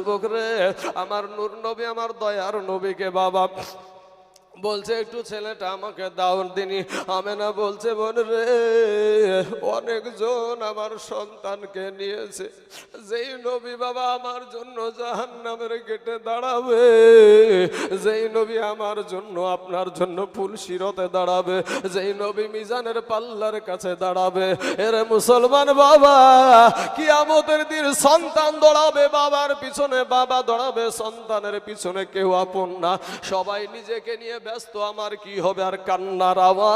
যুবক রে আমার নূর নবী আমার দয়ার নবীকে বাবা। বলছে, একটু ছেলেটা আমাকে দাও দিনি। আমেনা বলছে, বোন রে, অনেকজন আমার সন্তানকে নিয়েছে। যেই নবী বাবা আমার জন্য জাহান নামের গেটে দাঁড়াবে, যেই নবী আমার জন্য আপনার জন্য ফুল শিরতে দাঁড়াবে, যেই নবী মিজানের পাল্লার কাছে দাঁড়াবে। এরে মুসলমান বাবা কি আমাদের দিন সন্তান দৌড়াবে, বাবার পিছনে বাবা দৌড়াবে, সন্তানের পিছনে কেউ আপন না। সবাই নিজেকে নিয়ে ব্যস্ত, আমার কি হবে আর কান্নার আওয়াজ?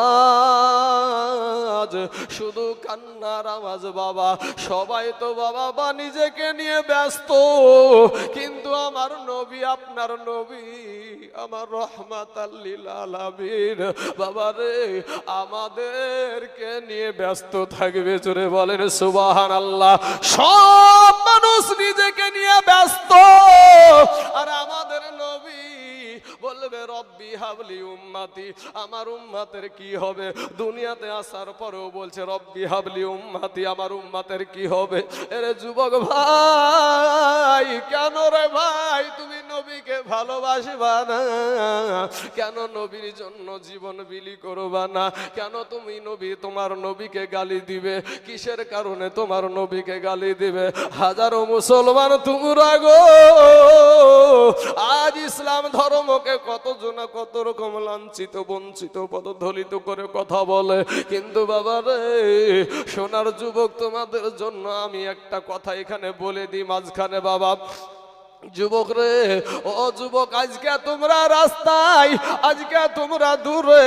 শুধু কান্নার আওয়াজ, বাবা। সবাই তো, বাবা, বা নিজেকে নিয়ে ব্যস্ত। কিন্তু আমার নবী, আপনার নবী, আমার রহমাত আলামিন। বাবা রে, আমাদেরকে নিয়ে ব্যস্ত থাকবে, জোরে বলেন সুবাহান আল্লাহ সব মানুষ নিজেকে নিয়ে ব্যস্ত। আর আমাদের নবী বলবে, রব্বি হাবলি উম্মাতি। আমার উম্মাতের কি হবে? দুনিয়াতে আসার পরেও বলছে, রব্বি হাবলি উম্মাতি, আমার উম্মাতের কি হবে? এরে যুবক ভাই, কেন রে ভাই? তুমি নবীকে ভালোবাসবা না? কেন নবীর জন্য জীবন বিলি করবা না? কেন তুমি নবী, তোমার নবীকে গালি দিবে? কিসের কারণে তোমার নবীকে গালি দিবে? হাজারো মুসলমান তোমরা গো, আজ ইসলাম ধর্মকে কতজন কত রকম লাঞ্ছিত, বঞ্চিত, পদধলিত করে কথা বলে। কিন্তু বাবা রে, সোনার যুবক তোমাদের জন্য আমি একটা কথা এখানে বলে দিই মাঝখানে, বাবা। যুবক রে, ও যুবক, আজকে তোমরা রাস্তায়, আজকে তোমরা দূরে,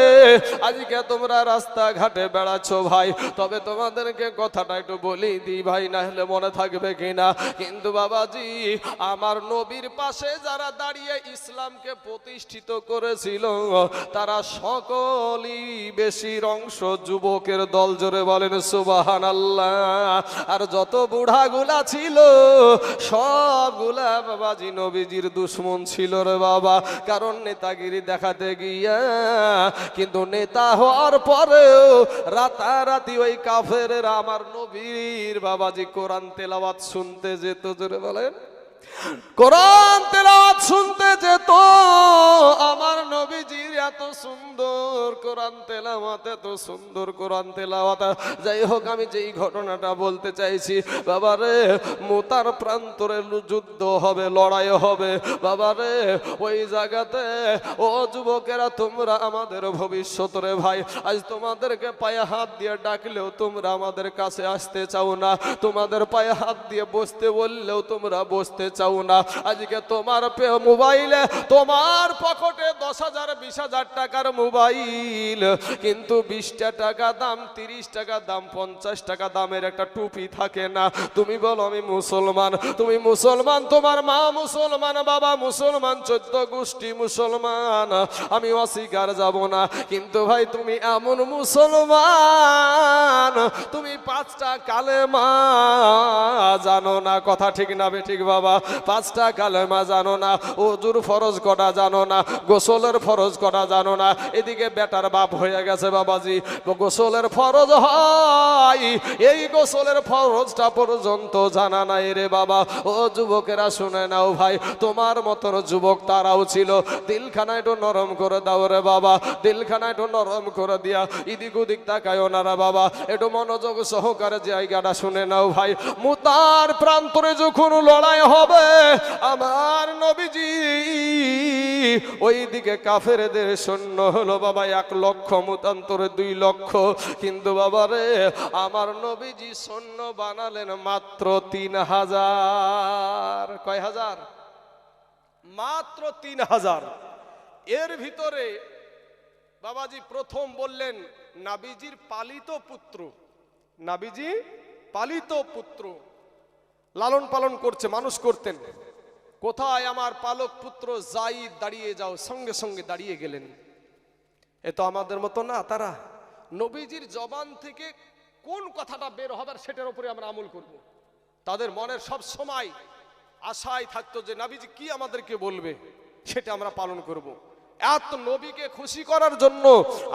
আজকে তোমরা রাস্তা ঘাটে বেড়াচ্ছ ভাই। তবে তোমাদেরকে কথাটা একটু বলি দিই ভাই না হলে মনে থাকবে কিনা? কিন্তু বাবাজি, আমার নবীর পাশে যারা দাঁড়িয়ে ইসলামকে প্রতিষ্ঠিত করেছিল, তারা সকলই বেশির অংশ যুবকের দল জোরে বলেন সুবাহান আল্লাহ আর যত বুড়াগুলা ছিল, সবগুলা বাবাজি নবীজির দুশ্মন ছিল রে বাবা। কারণ নেতাগিরি দেখাতে গিয়া, কিন্তু নেতা হওয়ার পরেও রাতারাতি ওই কাফের আমার নবীর বাবাজি কোরআন তেলাওয়াত শুনতে যেত। জোরে বলেন। কোরআন তেলাওয়াত শুনতে যেত, আমার নবীজির এত সুন্দর কোরআন তেলাওয়াত, এত সুন্দর কোরআন তেলাওয়াত। যাই হোক, আমি যেই ঘটনাটা বলতে চাইছি বাবারে মোতার প্রান্তরে যুদ্ধ হবে, লড়াই হবে। বাবারে ওই জায়গাতে, ও যুবকেরা, তোমরা আমাদের ভবিষ্যৎ রে ভাই। আজ তোমাদেরকে পায়ে হাত দিয়ে ডাকলেও তোমরা আমাদের কাছে আসতে চাও না। তোমাদের পায়ে হাত দিয়ে বসতে বললেও তোমরা বসতে চাও না। আজকে তোমার মোবাইলে, তোমার পকেটে দশ হাজার, বিশ হাজার টাকার মোবাইল। কিন্তু বিশটা টাকা দাম, তিরিশ টাকা দাম, পঞ্চাশ টাকা দামের একটা টুপি থাকে না। তুমি বলো, আমি মুসলমান। তুমি মুসলমান, তোমার মা মুসলমান, বাবা মুসলমান, চোদ্দ গোষ্ঠী মুসলমান। আমি অস্বীকার যাব না। কিন্তু ভাই, তুমি এমন মুসলমান। তুমি পাঁচটা কালেমা জানো না। কথা ঠিক না বে ঠিক বাবা। পাঁচটা কালেমা জানো না ওজুর ফরজ করা জানো না, গোসলের ফরজ করা জানো না। এদিকে বেটার বাপ হয়ে গেছে বাবাজি। গোসলের ফরজ হয়, এই গোসলের ফরজটা পর্যন্ত জানা নাই রে বাবা। ও যুবকেরা শুনে নাও ভাই, তোমার মতন যুবক তারাও ছিল। দিলখানা একটু নরম করে দাও রে বাবা, দিলখানা একটু নরম করে দিয়া ইদিক উদিক তাকায় ওনারা বাবা। একটু মনোযোগ সহকারে জায়গাটা শুনে নাও ভাই। মুতার প্রান্তরে যখন লড়াই হবে আমার নবীজি ওই দিকে কাফেরদের সৈন্য হলো বাবা, এক লক্ষ, মুতান্তরে দুই লক্ষ। কিন্তু বাবা রে, আমার নবীজি সৈন্য বানালেন মাত্র তিন হাজার। কয় হাজার? মাত্র তিন হাজার। এর ভিতরে বাবাজি প্রথম বললেন, নাবিজির পালিত পুত্র। নাবিজি পালিত পুত্র। লালন পালন করছে, মানুষ করতেন। কোথায় আমার পালক পুত্র যাই দাঁড়িয়ে যাও, সঙ্গে সঙ্গে দাঁড়িয়ে গেলেন। এ তো আমাদের মতো না, তারা নবীজির জবান থেকে কোন কথাটা বের হবে আর সেটার উপরে আমরা আমল করব। তাদের মনের সব সময় আশায় থাকতো যে, নাবিজি, কি আমাদেরকে বলবে? সেটা আমরা পালন করব। এত নবীকে খুশি করার জন্য,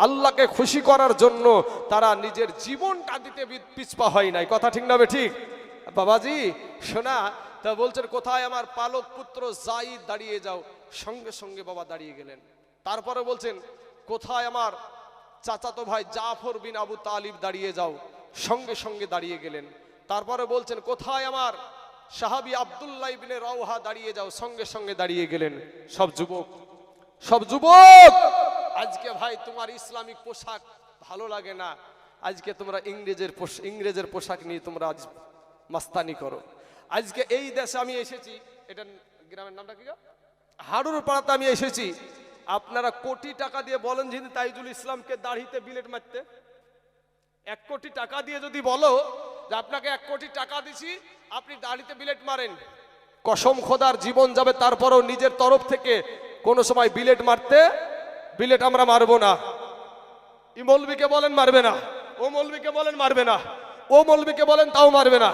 আল্লাহকে খুশি করার জন্য তারা নিজের জীবনটা দিতে পিছপা হয় নাই। কথা ঠিক না ঠিক? বাবাজি, শোনা, তা বলছেন, কোথায় আমার পালক পুত্র জাইদ দাঁড়িয়ে যাও? সঙ্গে সঙ্গে বাবা দাঁড়িয়ে গেলেন। তারপরে বলছেন, কোথায় আমার চাচাতো ভাই জাফর বিন আবু তালিব দাঁড়িয়ে যাও? সঙ্গে সঙ্গে দাঁড়িয়ে গেলেন। তারপরে বলছেন, কোথায় আমার সাহাবি আব্দুল্লাহ ইবনে রাওহা দাঁড়িয়ে যাও? সঙ্গে সঙ্গে দাঁড়িয়ে গেলেন সব যুবক। সব যুবক! আজকে ভাই তোমার ইসলামিক পোশাক ভালো লাগে না। আজকে তোমরা ইংরেজের ইংরেজের পোশাক নিয়ে তোমরা আজ মাস্তানি করো। আজকে এই দেশে আমি এসেছি এটা গ্রামের নামটা কি হাড়ুর পাড়াতে আমি এসেছি। আপনারা কোটি টাকা দিয়ে বলেন যদি তাইজুল ইসলামকে দাড়িতে বিলেট মারতে। এক কোটি টাকা দিয়ে যদি বলো যে আপনাকে এক কোটি টাকা দিছি আপনি দাড়িতে বিলেট মারেন। কসম খোদার জীবন যাবে তারপরও নিজের তরফ থেকে কোনো সময় বিলেট মারতে বিলেট আমরা মারবো না। ই মৌলবীকে বলেন মারবে না ও মৌলবীকে বলেন মারবে না ও মৌলবীকে বলেন তাও মারবে না।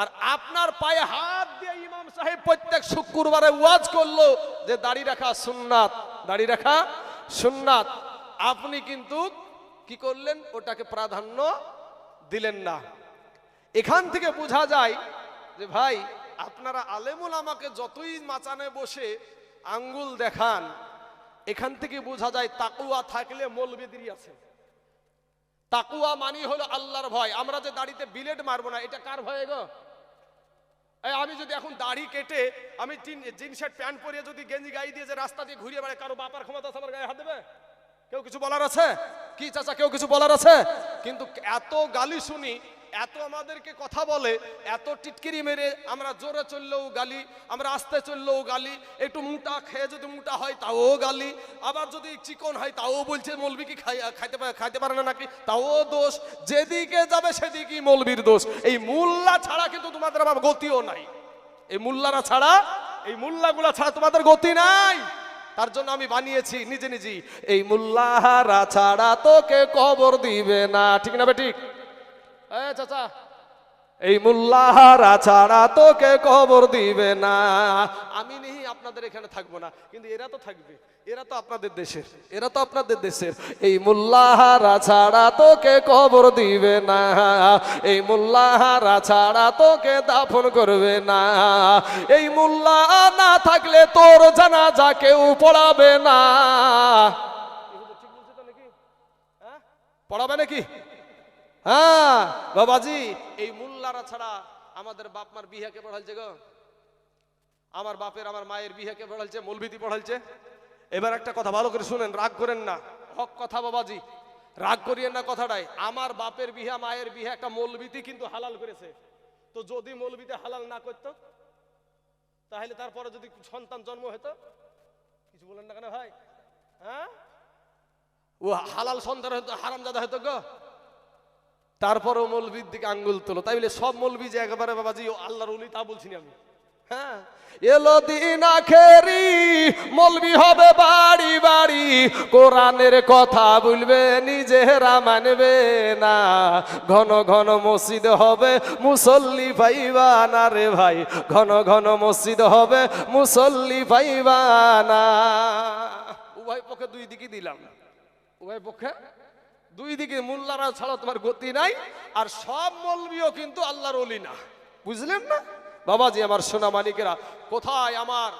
আর আপনার পায়ে হাত দিয়ে ইমাম সাহেব প্রত্যেক শুক্রবারে ওয়াজ করল যে দাড়ি রাখা সুন্নাত, দাড়ি রাখা সুন্নাত। আপনি কিন্তু কি করলেন? ওটাকে প্রাধান্য দিলেন না। এখান থেকে বোঝা যায় যে ভাই, আপনারা আলেমুল আমাকে যতই মাচানে বসে আঙ্গুল দেখান, এখান থেকে বোঝা যায় তাকুয়া থাকলে মৌলবেদিরই আছে। তাকুয়া মানি হলো আল্লাহর ভয়। আমরা যে দাড়িতে বিলেট মারবো না, এটা কার ভয় গো? আমি যদি এখন দাড়ি কেটে, আমি জিন্স শার্ট প্যান্ট পরিয়ে যদি গেঞ্জি গাই দিয়ে যে রাস্তা দিয়ে ঘুরিয়ে বেড়ে কারও বাপার ক্ষমতা আমার গায়ে হাত দেবে? কেউ কিছু বলার আছে? কি চাচা, কেউ কিছু বলার আছে? কিন্তু এত গালি শুনি এত আমাদেরকে কথা বলে, এত টিটকিরি মেরে আমরা জোরে চললেও গালি, আমরা আস্তে চললেও গালি, একটু মোটা খেয়ে যদি মোটা হয় তাও গালি, আবার যদি চিকন হয় তাও বলছে, মলবি কি খাই- খাইতে খাইতে পারে না নাকি? তাও দোষ, যেদিকে যাবে সেদিকেই মলবির দোষ। এই মুল্লা ছাড়া কিন্তু তোমাদের আবার গতিও নাই। এই মুল্লারা ছাড়া, এই মুল্লাগুলা ছাড়া তোমাদের গতি নাই। তার জন্য আমি বানিয়েছি নিজে নিজেই। এই মুল্লাহারা ছাড়া তোকে কবর দিবে না। ঠিক না বেঠিক এ চাচা। এই মুল্লাহারা ছাড়া তোকে কবর দিবে না। আমি নেই আপনাদের এখানে থাকব না কিন্তু এরা তো থাকবে। এরা তো আপনাদের দেশের। এরা তো আপনাদের দেশের। এই মুল্লাহারা ছাড়া তোকে কবর দিবে না। এই মুল্লাহারা ছাড়া তোকে দাফন করবে না। এই মুল্লা না থাকলে তোর জানা যা কেউ পড়াবে না। হ্যাঁ? পড়াবে নাকি? হ্যাঁ বাবাজি এই মুল্লারা ছাড়া আমাদের বাপ মার বিহাকে পড়ালছে গো? আমার বাপের আমার মায়ের বিহাকে পড়ালছে মৌলবিতি পড়ালছে? এবার একটা কথা ভালো করে শুনেন রাগ করেন না। হক কথা বাবাজি রাগ করিয়েন না কথাটাই আমার বাপের বিহা মায়ের বিহা একটা মৌলবিতি কিন্তু হালাল করেছে। তো যদি মৌলবিতে হালাল না করতো তাহলে তারপরে যদি সন্তান জন্ম হতো কিছু বলেন না কেন ভাই? হ্যাঁ? ও হালাল সন্তান হতো হারাম জাদা হতো গো। তারপরও মৌলবীর দিকে আঙ্গুল তোলো। তাই বলে সব মৌলবী যে একেবারে ও আল্লাহর উলি, তা বলছি আমি। হ্যাঁ? মৌলবি হবে বাড়ি বাড়ি। কোরআনের কথা বলবে নিজেরা মানবে না। ঘন ঘন মসজিদ হবে, মুসল্লি পাইবা না রে ভাই। ঘন ঘন মসজিদ হবে, মুসল্লি পাইবা না। উভয় পক্ষে দুই দিকে দিলাম। উভয় পক্ষে দুই দিকে মোল্লারা ছাড়া তোমার গতি নাই, আর সব মলবিও কিন্তু আল্লাহর অলি না। বুঝলেন না? বাবাজি, আমার সোনা মানিকেরা, কোথায় আমার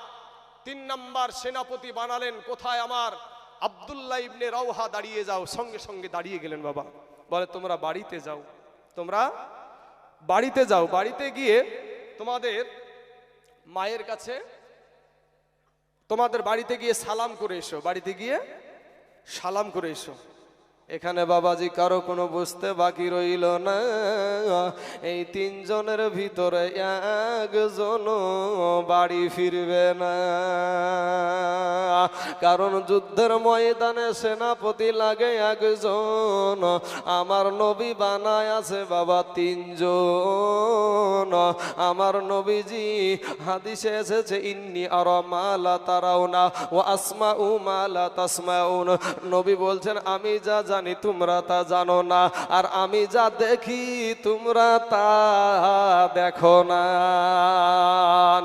তিন নাম্বার সেনাপতি বানালেন? কোথায় আমার আব্দুল্লাহ ইবনে রওহা? দাঁড়িয়ে যাও, সঙ্গে সঙ্গে দাঁড়িয়ে গেলেন বাবা। বলে, তোমরা বাড়িতে যাও, তোমরা বাড়িতে যাও। বাড়িতে গিয়ে তোমাদের মায়ের কাছে, তোমাদের বাড়িতে গিয়ে সালাম করে এসো, বাড়িতে গিয়ে সালাম করে এসো। এখানে বাবাজি, কারও কোনো বুঝতে বাকি রইল না। এই তিনজনের ভিতরে একজন বাড়ি ফিরবে না। কারণ যুদ্ধের ময়দানে সেনাপতি লাগে একজন। আমার নবী বানায় আছে বাবা তিনজন। আমার নবীজি হাদিসে এসেছে, ইন্নি আর মালা তারাও না ও আসমা উ মালা তাসমাউন। নবী বলছেন, আমি যা যা জানি তোমরা তা জানো না, আর আমি যা দেখি তোমরা তা দেখো না।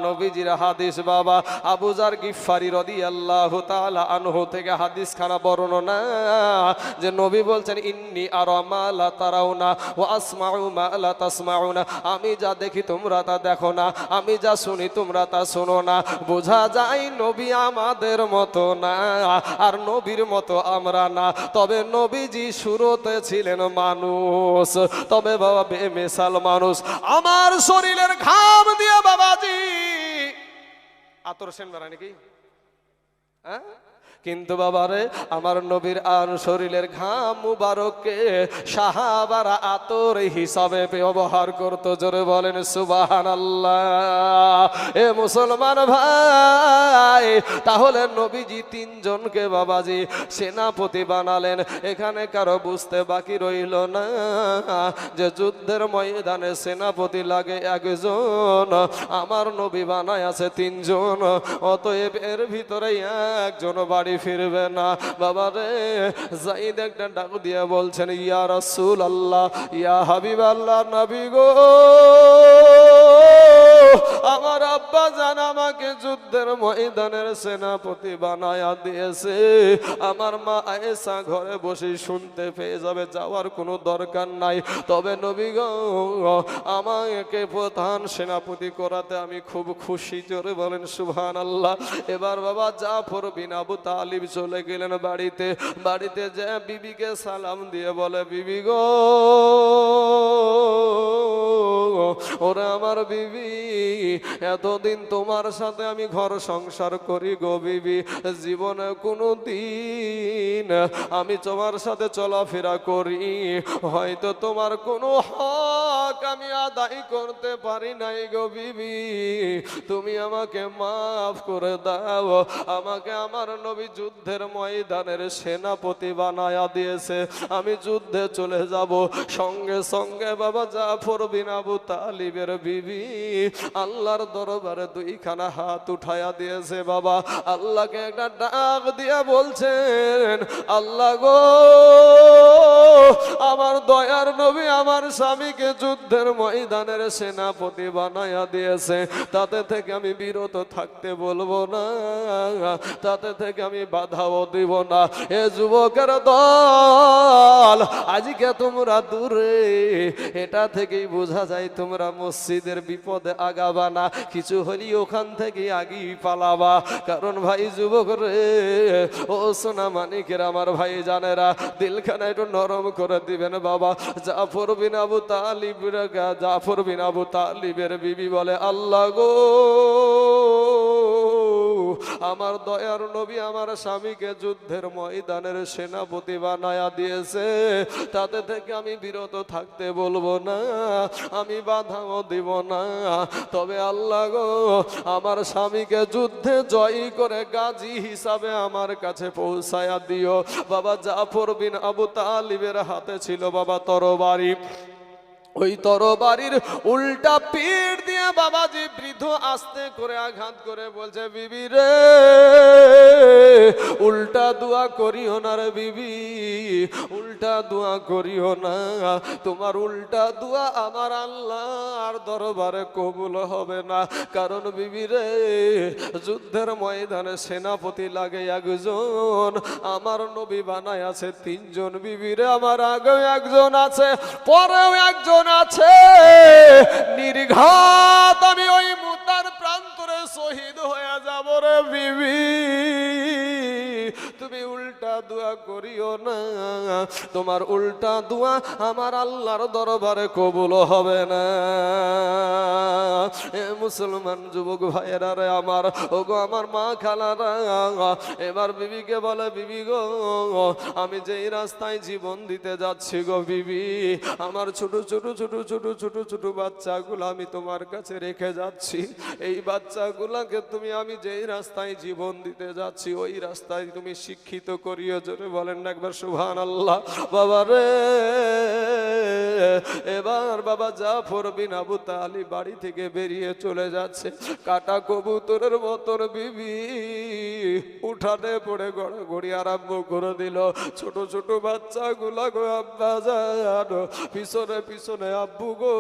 নবীজির হাদিস বাবা আবুজার গিফারি রদি আল্লাহ তালা আনহু থেকে হাদিস খানা বর্ণনা যে নবী বলছেন, ইন্নি আর মালা তারাও না ও আসমাউ মালা তাসমাউ না আমি যা দেখি তোমরা তা দেখো না, আমি যা শুনি তোমরা তা শোনো না। বোঝা যায় নবী আমাদের মতো না, আর নবীর মতো আমরা না। তবে নবীজি শুরুতে ছিলেন মানুষ। তবে বাবা বেমেশাল মানুষ। আমার শরীরের ঘাম দিয়ে বাবাজি। আতর সেন বেড়ায় নাকি? হ্যাঁ? কিন্তু বাবারে, আমার নবীর আর শরীরের ঘাম মুবারককে সাহাবারা আতর হিসাবে ব্যবহার করতো। জোরে বলেন সুবাহান আল্লাহ এ মুসলমান ভাই, তাহলে নবীজি তিনজনকে বাবাজি সেনাপতি বানালেন। এখানে কারও বুঝতে বাকি রইল না যে যুদ্ধের ময়দানে সেনাপতি লাগে একজন। আমার নবী বানায় আছে তিনজন, অতএব এর ভিতরে একজন বাড়ি ফিরবে না। বাবা রে, জাইদ একটা ডাক দিয়ে বলছেন, ইয়া রাসূল আল্লাহ ইয়া হাবিব আল্লাহ নবী গো। আমার আব্বা জান আমাকে যুদ্ধের ময়দানের সেনাপতি বানায়া দিয়েছে। আমার মা আয়েশা ঘরে বসে শুনতে পেয়ে যাবে, যাওয়ার কোনো দরকার নাই। তবে নবী আমাকে প্রধান সেনাপতি করাতে আমি খুব খুশি। জোরে বলেন সুবহান আল্লাহ এবার বাবা জাফর বিন আবু তালিব চলে গেলেন বাড়িতে। বাড়িতে যে বিবিকে সালাম দিয়ে বলে, বিবি গো ওরে আমার বিবি, এতদিন তোমার সাথে আমি ঘর সংসার করি গো বিবি, জীবনে কোনো দিন আমি তোমার সাথে চলাফেরা করি। হয়তো তোমার কোনো হক আমি আদায় করতে পারি নাই গো বিবি। তুমি আমাকে মাফ করে দাও। আমাকে আমার নবী যুদ্ধের ময়দানের সেনাপতি বানায়া দিয়েছে। আমি যুদ্ধে চলে যাব। সঙ্গে সঙ্গে বাবা জাফর বিন আবু তালিবের বিবি আল্লাহর দরবারে দুইখানা হাত উঠায়া দিয়েছে বাবা। আল্লাহকে একটা ডাক দিয়া বলছেন, আল্লাহ গো, আমার দয়ার নবী আমার স্বামীকে যুদ্ধের ময়দানের সেনাপতি বানায়া দিয়েছে। তাতে থেকে আমি বিরত থাকতে বলব না। তাতে থেকে আমি বাধাও দিব না। এ যুবকের দল আজকে তোমরা দূরে, এটা থেকেই বোঝা যায় তোমরা মসজিদের বিপদে আগাবা না, কিছু হলি ওখান থেকে আগেই পালাবা। কারণ ভাই যুবক রে, ও সোনা মানিকের আমার ভাই জানেরা, দিলখানা একটু নরম করে দিবেন বাবা। জাফর বিন আবু তালিব জাফর বিন আবু তালিবের বিবি বলে, আল্লাহ গো আমার দয়ার নবী আমার স্বামীকে যুদ্ধের ময়দানের সেনাপতি বানায়া দিয়েছে। তাতে থেকে আমি বিরত থাকতে বলব না, আমি বাধাও দিব না। তবে আল্লাহ গো, আমার স্বামীকে যুদ্ধে জয়ী করে গাজী হিসাবে আমার কাছে পৌঁছায়া দিও। বাবা জাফর বিন আবু তালিবের হাতে ছিল বাবা তরবারি। ওই তরবারির উল্টা পিঠ দিয়ে বাবাজি বৃদ্ধ আস্তে করে আঘাত করে বলছে, বিবি রে, উল্টা দোয়া করিও না রে বিবি, উল্টা দোয়া করিও না। তোমার উল্টা দোয়া আমার আল্লাহর দরবারে কবুল হবে না। কারণ বিবি রে, যুদ্ধের ময়দানে সেনাপতি লাগে একজন, আমার নবী বানায় আছে তিনজন। বিবি রে, আমার আগেও একজন আছে, পরেও একজন আছে। নির্ঘাত আমি ওই মুতার প্রান্তরে শহীদ হয়ে যাব রে বিবি। তুমি উল্টা দোয়া করিও না। তোমার উল্টা দোয়া আমার আল্লাহর দরবারে কবুল হবে না। এ মুসলমান যুবক ভাইয়েরা রে আমার, ওগো আমার মা খালারা, এবার বিবিকে বলে, বিবি গো, আমি যেই রাস্তায় জীবন দিতে যাচ্ছি গো বিবি, আমার ছোট ছোট ছোট ছোট ছোট ছোট বাচ্চাগুলো আমি তোমার কাছে রেখে যাচ্ছি। এই বাচ্চাগুলাকে তুমি আমি যেই রাস্তায় জীবন দিতে যাচ্ছি, ওই রাস্তায় তুমি শিক্ষিত করিও, জোরে বলেন না একবার সুভান আল্লাহ বাবা রে, এবার বাবা জাফর বিন আবু তালি বাড়ি থেকে বেরিয়ে চলে যাচ্ছে। কাটা কবুতরের মতন বিবি উঠানে পড়ে গড়াগড়ি আরম্ভ করে দিল। ছোট ছোট বাচ্চা গুলা গো, আব্বা জানো, পিছনে পিছনে, আব্বু গো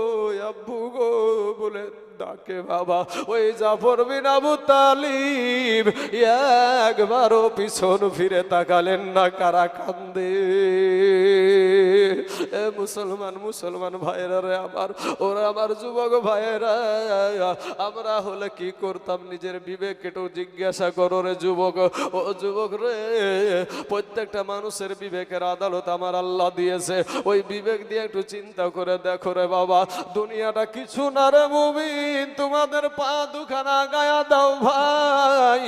আব্বু গো, বলে ডাকে বাবা। ওই জাফর বিন আবু তালিব একবারও পিছন ফিরে তাকালেন না কারা কান্দে। মুসলমান মুসলমান ভাইয়েরা রে আমার, ওরা আমার যুবক ভাইয়েরা, আমরা হলে কি করতাম নিজের বিবেক একটু জিজ্ঞাসা করো রে যুবক। ও যুবক রে, প্রত্যেকটা মানুষের বিবেকের আদালত আমার আল্লাহ দিয়েছে। ওই বিবেক দিয়ে একটু চিন্তা করে দেখো রে বাবা, দুনিয়াটা কিছু না রে মুমিন, তোমাদের পা দুখানা গায়া দাও ভাই।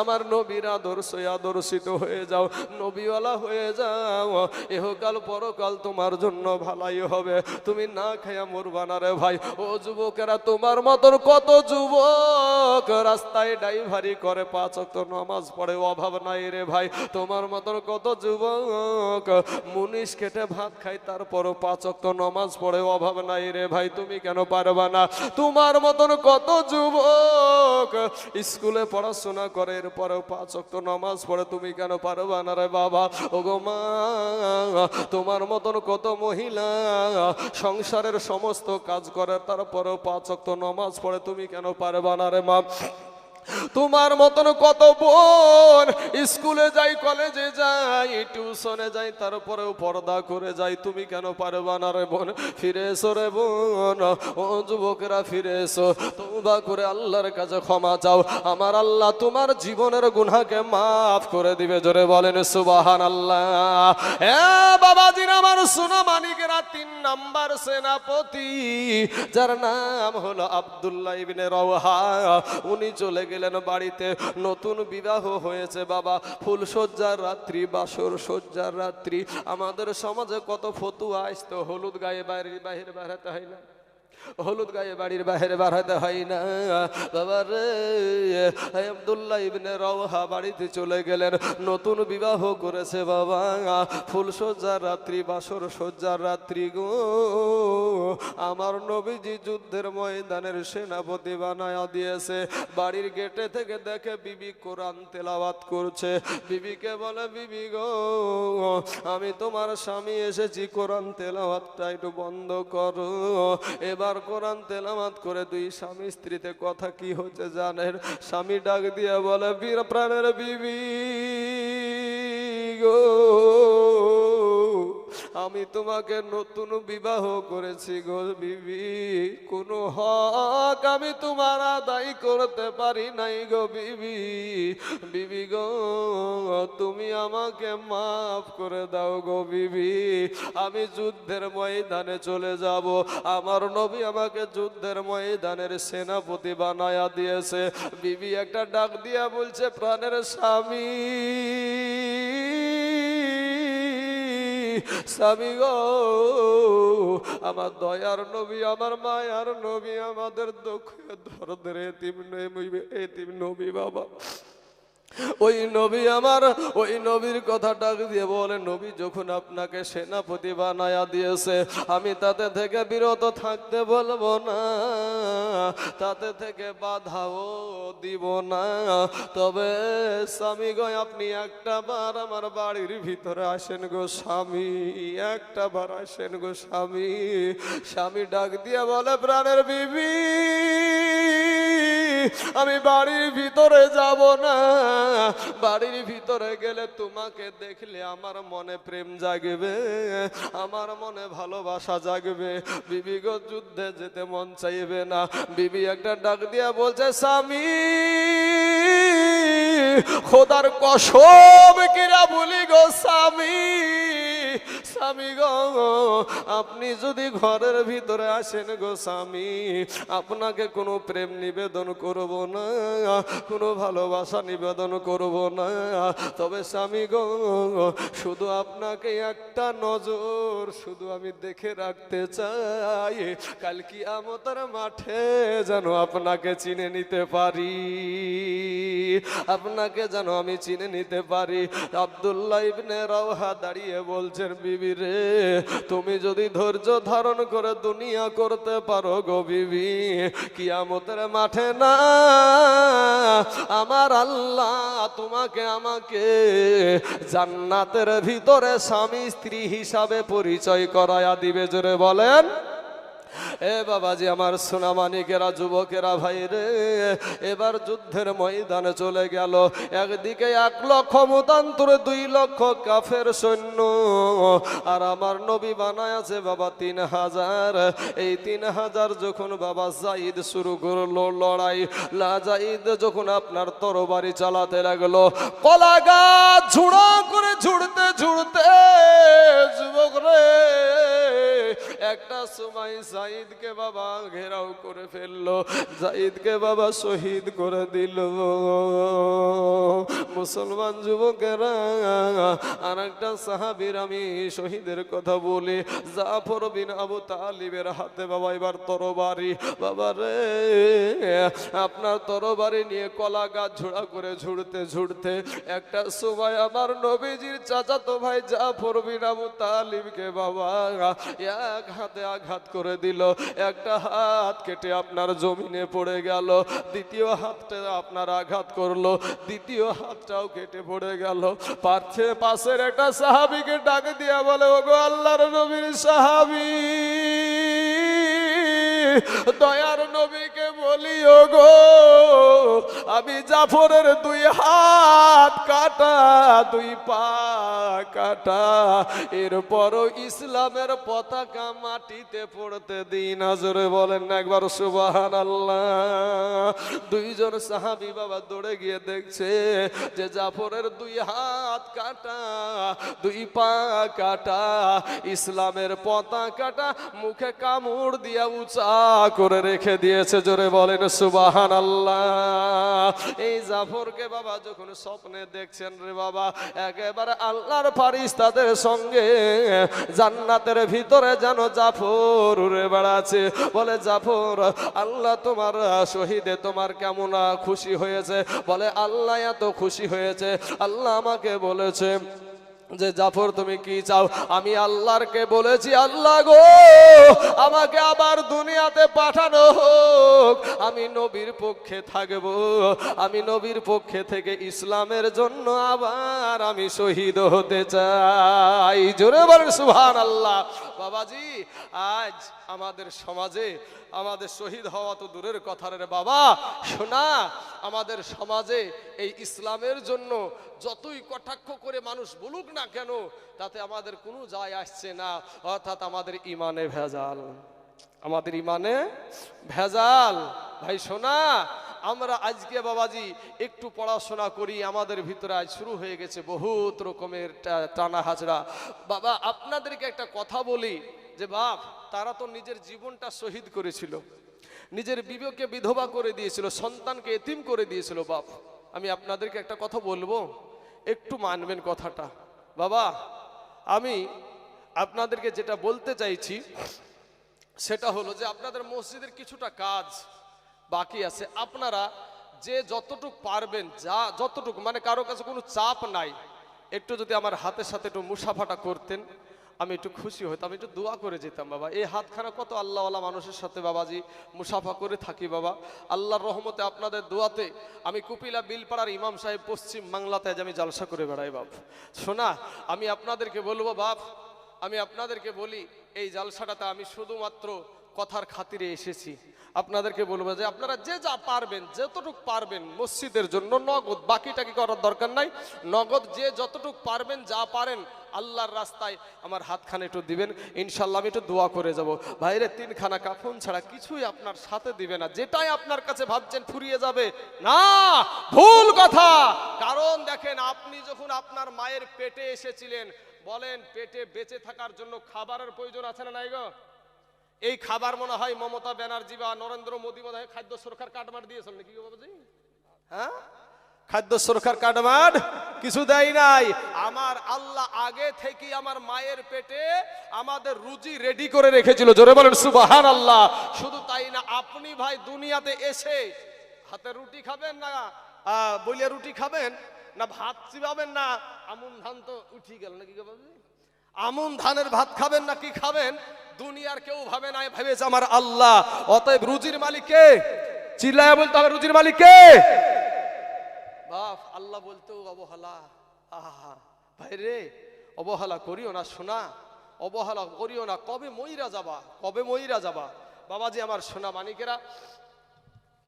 আমার নবীর আদর্শ আদর্শিত হয়ে যাও, নবীওয়ালা হয়ে যাও। এহকাল পরকাল তোমার জন্য ভালাই হবে। তুমি না খাইয়া মরবা না রে ভাই। ও যুবকেরা, তোমার মতন কত যুবক রাস্তায় ড্রাইভারি করে, পাঁচ অক্ত নামাজ পড়ে, অভাব নাই রে ভাই। তোমার মতন কত যুবক মুনিশ খেটে ভাত খাই তারপরও পাঁচ অক্ত নামাজ পড়ে, অভাব নাই রে ভাই। তুমি কেন পারবা না? তোমার মতন কত যুবক স্কুলে পড়াশোনা করে, এরপরেও পাঁচ অক্ত নামাজ পড়ে, তুমি কেন পারবা না রে বাবা? ওগো মা, তোমার মতন কত মহিলা, সংসারের সমস্ত কাজ করে, তারপরেও পাঁচ অক্ত নমাজ পড়ে, তুমি কেন পারবা না রে মা? তোমার মতন কত বোন স্কুলে যাই, কলেজে যাই, টিউশনে যাই, তারপরেও পর্দা করে যাই। তুমি কেন পারবা না রে বোন? ফিরে এসো রে বোন। ও যুবকেরা, ফিরে এসো। তোবা করে আল্লাহর কাছে ক্ষমা চাও। আমার আল্লাহ তোমার জীবনের গুনাহকে মাফ করে দিবে। জোরে বলেন সুবাহান আল্লাহ হ্যাঁ বাবাজির আমার সোনা মানিকেরা তিন নাম্বার সেনাপতি, যার নাম হলো আব্দুল্লাহ ইবনে রওহা। উনি চলে গেলেন বাড়িতে। নতুন বিবাহ হয়েছে, বাবা। ফুল সজ্জার রাত্রি, বাসর সজ্জার রাত্রি। আমাদের সমাজে কত ফতুয়া আসতো, হলুদ গায়ে বাইরে বাইরে বেড়াতে হয় না। হলুদ গায়ে বাড়ির বাইরে বাড়াতে হয় না। বাবা রে আব্দুল্লাহ ইবনে রওহা বাড়িতে চলে গেলেন, নতুন বিবাহ করেছে বাবা। ফুল সজ্জার রাত্রি, বাসর সজ্জার রাত্রি গো। আমার নবীজি যুদ্ধের ময়দানের সেনাপতি বানায়া দিয়েছে। বাড়ির গেটে থেকে দেখে বিবি কোরআন তেলাওয়াত করছে। বিবিকে বলে, বিবি গো, আমি তোমার স্বামী এসেছি, কোরআন তেলাওয়াতটা একটু বন্ধ করো। এবার কোরআন তেলামাত করে দুই স্বামী স্ত্রীতে কথা কি হচ্ছে জানেন? স্বামী ডাক দিয়ে বলে, বীর প্রাণের বিবি গো। আমি তোমাকে নতুন বিবাহ করেছি গো বিবি। কোনো হক আমি তোমার আদায় করতে পারি নাই গো বিবি। বিবি গো, তুমি আমাকে মাফ করে দাও গো বিবি। আমি যুদ্ধের ময়দানে চলে যাব। আমার নবী আমাকে যুদ্ধের ময়দানের সেনাপতি বানায়া দিয়েছে। বিবি একটা ডাক দিয়া বলছে, প্রাণের স্বামী। স্বামী গো, আমার দয়ার নবী, আমার মায়ার নবী, আমাদের দুঃখে ধর ধরে এতিম নবী এতিম নবী বাবা। ওই নবী আমার, ওই নবীর কথা ডাক দিয়ে বলে, নবী, যখন আপনাকে সেনাপতি বানায়া দিয়েছে, আমি তাতে থেকে বিরত থাকতে বলব না, তাতে থেকে বাধাও দিব না। তবে স্বামী গো, আপনি একটা বার আমার বাড়ির ভিতরে আসেন গো স্বামী, একটা বার আসেন গো স্বামী। স্বামী ডাক দিয়ে বলে, প্রাণের বিবি, আমি বাড়ির ভিতরে যাব না। বাড়ির ভিতরে গেলে তোমাকে দেখলে আমার মনে প্রেম জাগবে, আমার মনে ভালোবাসা জাগবে। বিবিগ যুদ্ধে যেতে মন চাইবে না। বিবি একটা ডাক দিয়া বলছে, স্বামী, খোদার কসম কিরা বলি গো, স্বামী। স্বামী গো, আপনি যদি ঘরের ভিতরে আসেন গো স্বামী, আপনাকে কোনো প্রেম নিবেদন করব না, কোনো ভালোবাসা নিবেদন করব না। তবে স্বামী গো, শুধু আপনাকে একটা নজর শুধু আমি দেখে রাখতে চাই। কাল কি আমতার মাঠে যেন আপনাকে চিনে নিতে পারি। আপনাকে যেন আমি চিনে নিতে পারি। আব্দুল্লাহ ইবনে রাওহা দাঁড়িয়ে বলছেন বিবি রে, তুমি যদি ধৈর্য ধারণ করে দুনিয়া করতে পারো গো বিবি, কিয়ামতের মাঠে না, আমার আল্লাহ তোমাকে আমাকে জান্নাতের ভিতরে স্বামী স্ত্রী হিসাবে পরিচয় করায়া দিবে, জোরে বলেন। এ বাবাজি, আমার সোনামানিকেরা, যুবকেরা ভাই রে এবার যুদ্ধের ময়দানে চলে গেল। একদিকে এক লক্ষ মতান্তরে দুই লক্ষ কাফের সৈন্য। আর আমার নবী বানায় আছে বাবা তিন হাজার। এই তিন হাজার যখন বাবা জাইদ শুরু করল লড়াই, লা জাইদ যখন আপনার তরবারি চালাতে লাগল কলা গাছ ঝুড়ো করে ঝুড়তে ঝুড়তে একটা সময় জাইদকে বাবা ঘেরাও করে ফেলল জাইদকে বাবা শহীদ করে দিল। মুসলমান যুবকেরা আর একটা সাহাবির আমি শহীদের কথা বলি, জাফর বিন আবু তালিবের হাতে বাবা এবার তরবারি। বাবা রে, আপনার তরবারি নিয়ে কলা গাছ ঝোড়া করে ঝুড়তে ঝুড়তে একটা সময় আমার নবীজির চাচাতো ভাই জাফর বিন আবু তালিবকে বাবা এক হাতে আঘাত করে দিল, একটা হাত কেটে আপনার জমিনে পড়ে গেল, দ্বিতীয় হাতটা আপনার আঘাত করল, দ্বিতীয় হাতটাও কেটে পড়ে গেল। পার্থে পাশের একটা সাহাবিকে ডাকে দিয়া বলে, ওগো আল্লাহর নবীর সাহাবি, দয়ার নবীকে বলি, ওগো, আমি জাফরের দুই হাত কাটা, দুই পা কাটা। এরপরও ইসলামের পতাকা মাটিতে পড়তে দিই নজরে বলেন না একবার সুবাহান আল্লাহ দুইজন সাহাবি বাবা দৌড়ে গিয়ে দেখছে যে জাফরের দুই হাত কাটা, দুই পা কাটা। ইসলামের পতাকাটা মুখে কামড় দিয়া উঁচা করে রেখে দিয়েছে। জোরে বলেন সুবাহান আল্লাহ এই জাফরকে বাবা যখন স্বপ্নে দেখছেন রে বাবা, একেবারে আল্লাহর ফারিস তাদের সঙ্গে জান্নাতের ভিতরে যেন জাফর উড়ে বেড়াচ্ছে। বলে, জাফর, আল্লাহ তোমার শহীদে তোমার কেমন খুশি হয়েছে? বলে, আল্লাহ এত খুশি হয়েছে। আল্লাহ আমাকে বলেছে যে জাফর, তুমি কি চাও? আমি আল্লাহরকে বলেছি, আল্লাহ গো, আমাকে আবার দুনিয়াতে পাঠানো হোক। আমি নবীর পক্ষে থাকব। আমি নবীর পক্ষে থেকে ইসলামের জন্য আবার আমি শহীদ হতে চাই। জোরে বলেন সুহান আল্লাহ বাবাজি, আজ আমাদের সমাজে আমাদের শহীদ হওয়া তো দূরের কথা রে বাবা। শোনা, আমাদের সমাজে এই ইসলামের জন্য যতই কটাক্ষ করে মানুষ বলুক না কেন, তাতে আমাদের কোনো যায় আসছে না। অর্থাৎ আমাদের ইমানে ভেজাল। আমাদের ইমানে ভেজাল। ভাই, শোনা আমরা আজকে বাবাজি, একটু পড়াশোনা করি, আমাদের ভিতরে আজ শুরু হয়ে গেছে বহুত রকমের টানা হাজরা। বাবা, আপনাদেরকে একটা কথা বলি, যে বাপ, তারা তো নিজের জীবনটা শহীদ করেছিল। নিজের বিবেককে বিধবা করে দিয়েছিল, সন্তানকে এতিম করে দিয়েছিল বাপ। আমি আপনাদেরকে একটা কথা বলব, একটু মানবেন কথাটা। বাবা, আমি আপনাদেরকে যেটা বলতে চাইছি, সেটা হলো যে আপনাদের মসজিদের কিছুটা কাজ বাকি আছে। আপনারা যে যতটুক পারবেন, যা যতটুকু মানে কারও কাছে কোনো চাপ নাই, একটু যদি আমার হাতের সাথে একটু মুসাফাটা করতেন, আমি একটু খুশি হইতাম, একটু দোয়া করে যেতাম, বাবা। এই হাতখানা কত আল্লাহওয়ালা মানুষের সাথে বাবাজি মুসাফা করে থাকি, বাবা। আল্লাহর রহমতে আপনাদের দোয়াতে আমি কুপিলা বিলপাড়ার ইমাম সাহেব পশ্চিম বাংলাতে আজ আমি জালসা করে বেড়াই, বাপ। শোনা, আমি আপনাদেরকে বলব, বাপ, আমি আপনাদেরকে বলি, এই জালসাটাতে আমি শুধুমাত্র কথার খাতিরে এসেছি। আপনাদেরকে বলব যে আপনারা যে যা পারবেন, যতটুক পারবেন মসজিদের জন্য নগদ বাকিটা কি করার দরকার নাই। নগদ যে যতটুক পারবেন, যা পারেন, আল্লাহর রাস্তায় আমার হাতখানে একটু দিবেন। ইনশাল্লাহ আমি একটু দোয়া করে যাব। ভাইরে, তিনখানা কাফন ছাড়া কিছুই আপনার সাথে দিবে না। যেটাই আপনার কাছে ভাবছেন ফুরিয়ে যাবে, না, ভুল কথা। কারণ দেখেন, আপনি যখন আপনার মায়ের পেটে এসেছিলেন, বলেন পেটে বেঁচে থাকার জন্য খাবারের প্রয়োজন আছে না নাই গো? এই খাবার মনে হয় মমতা ব্যানার্জি বা নরেন্দ্র মোদী মনে হয় খাদ্য সুরক্ষার কাটমাট দিয়েছিল নাকি বাবাজি? হ্যাঁ? খাদ্য সুরক্ষার কাটমাট কিছু দেয় নাই। আমার আল্লাহ আগে থেকে আমার মায়ের পেটে আমাদের রুজি রেডি করে রেখেছিল। জোরে বলেন সুবাহান আল্লাহ শুধু তাই না, আপনি ভাই দুনিয়াতে এসে হাতে রুটি খাবেন না বলিয়া রুটি খাবেন না, ভাত চিবাবেন না, আমন ধান তো উঠি গেল নাকি বাবাজি? আমন ধানের ভাত খাবেন না কি খাবেন? দুনিয়ার কেউ ভাবে নাই ভেবেছে আমার আল্লাহ। অতএব রুজির মালিক কে চিল্লায় বলতে হবে, রুজির মালিক। কে বাপ, আল্লাহ বলতেও অবহেলা। আহা, ভাই রে, অবহেলা করিও না শোনা অবহেলা করিও না, কবে মইরা যাবা? কবে মইরা যাবা? বাবাজি, আমার সোনা মানিকেরা